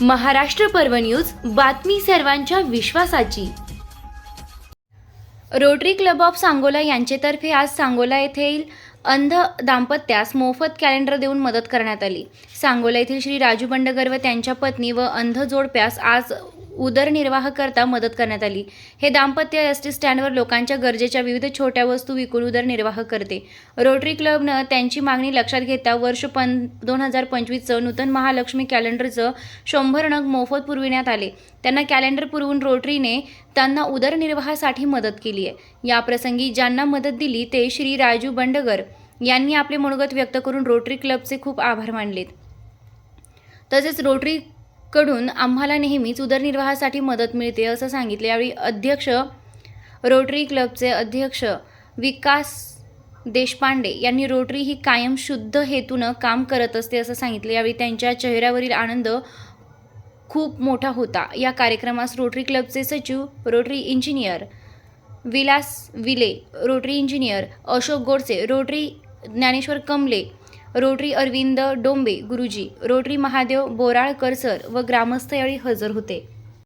महाराष्ट्र पर्व न्यूज बातमी सर्वांच्या विश्वासाची. रोटरी क्लब ऑफ सांगोला यांचेतर्फे आज सांगोला येथील अंध दाम्पत्यास मोफत कॅलेंडर देऊन मदत करण्यात आली. सांगोला येथील श्री राजू बंडगर व त्यांच्या पत्नी व अंध जोडप्यास आज उदरनिर्वाह करता मदत करण्यात आली. हे दाम्पत्य एस टी स्टँडवर लोकांच्या गरजेच्या विविध छोट्या वस्तू विकून उदरनिर्वाह करते. रोटरी क्लबनं त्यांची मागणी लक्षात घेता वर्ष पं दोन हजार पंचवीसचं नूतन महालक्ष्मी कॅलेंडरचं शंभर नग मोफत पुरविण्यात आले. त्यांना कॅलेंडर पुरवून रोटरीने त्यांना उदरनिर्वाहासाठी मदत केली आहे. याप्रसंगी ज्यांना मदत दिली ते श्री राजू बंडगर यांनी आपले मनोगत व्यक्त करून रोटरी क्लबचे खूप आभार मानलेत. तसेच रोटरी कडून आम्हाला नेहमीच उदरनिर्वाहासाठी मदत मिळते असं सांगितले. यावेळी अध्यक्ष रोटरी क्लबचे अध्यक्ष विकास देशपांडे यांनी रोटरी ही कायम शुद्ध हेतूनं काम करत असते असं सांगितले. यावेळी त्यांच्या चेहऱ्यावरील आनंद खूप मोठा होता. या कार्यक्रमास रोटरी क्लबचे सचिव Rotary engineer Vilas Vile Rotary engineer Ashok Godse Rotary Dnyaneshwar Kamle Rotary Arvind Dombe गुरुजी रोटरी महादेव बोराळकर सर व ग्रामस्थ यावेळी हजर होते.